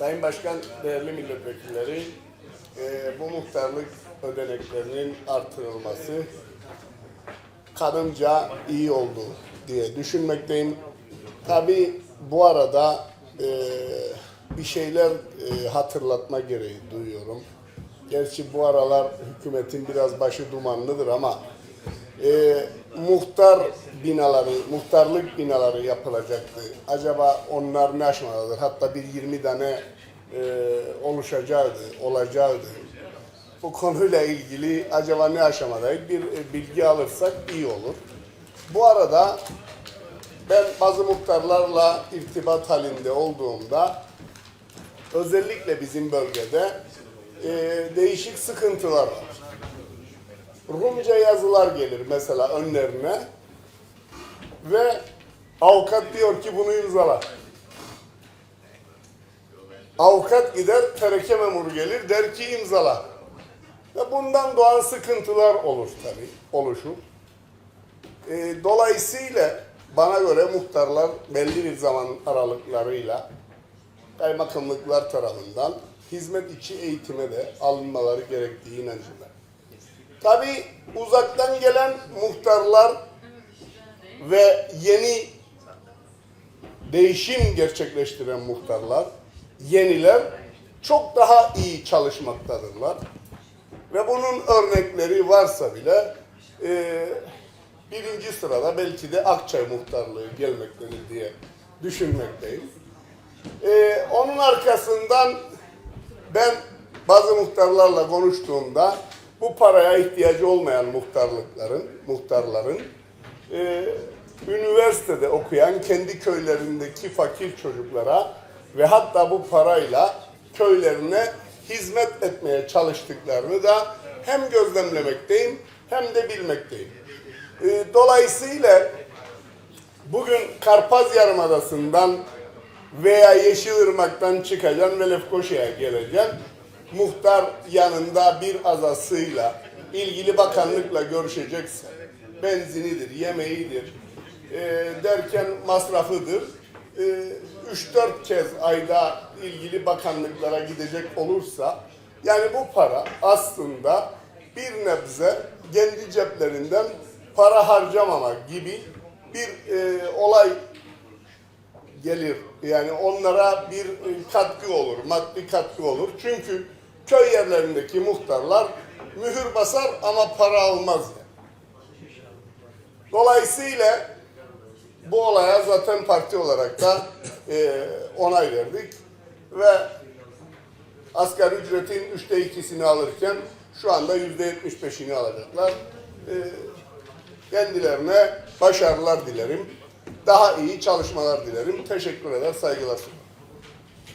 Sayın Başkan, değerli milletvekilleri, e, bu muhtarlık ödeneklerinin artırılması kanımca iyi oldu diye düşünmekteyim. Tabi bu arada e, bir şeyler e, hatırlatma gereği duyuyorum. Gerçi bu aralar hükümetin biraz başı dumanlıdır ama e, muhtar binaları, muhtarlık binaları yapılacaktı. Acaba onlar ne aşamadadır? Hatta bir 20 tane e, oluşacaktı, olacaktı. Bu konuyla ilgili acaba ne aşamadayız? Bir e, bilgi alırsak iyi olur. Bu arada ben bazı muhtarlarla irtibat halinde olduğumda özellikle bizim bölgede e, değişik sıkıntılar var. Rumca yazılar gelir mesela önlerine ve avukat diyor ki bunu imzala. Avukat gider, tereke memuru gelir, der ki imzala. Ve bundan doğan sıkıntılar olur tabii, oluşur. E, dolayısıyla bana göre muhtarlar belli bir zaman aralıklarıyla kaymakamlıklar tarafından hizmet içi eğitime de alınmaları gerektiği inancındayım. Tabii uzaktan gelen muhtarlar ve yeni değişim gerçekleştiren muhtarlar, yeniler çok daha iyi çalışmaktadırlar. Ve bunun örnekleri varsa bile e, birinci sırada belki de Akçay muhtarlığı gelmektedir diye düşünmekteyim. E, onun arkasından ben bazı muhtarlarla konuştuğumda bu paraya ihtiyacı olmayan muhtarlıkların, muhtarların e, üniversitede okuyan kendi köylerindeki fakir çocuklara ve hatta bu parayla köylerine hizmet etmeye çalıştıklarını da hem gözlemlemekteyim hem de bilmekteyim. E, dolayısıyla bugün Karpaz Yarımadası'ndan veya Yeşilırmak'tan çıkacaksın ve Lefkoşa'ya geleceksin. Muhtar yanında bir azasıyla ilgili bakanlıkla görüşeceksin. Benzinidir, yemeğidir e, derken masrafıdır. E, 3-4 kez ayda ilgili bakanlıklara gidecek olursa yani bu para aslında bir nebze kendi ceplerinden para harcamamak gibi bir e, olay gelir. Yani onlara bir e, katkı olur, maddi katkı olur. Çünkü köy yerlerindeki muhtarlar mühür basar ama para almaz. Dolayısıyla bu olaya zaten parti olarak da e, onay verdik ve asgari ücretin üçte ikisini alırken şu anda yüzde yetmiş beşini alacaklar. E, kendilerine başarılar dilerim. Daha iyi çalışmalar dilerim. Teşekkür eder, saygılar sunuyorum.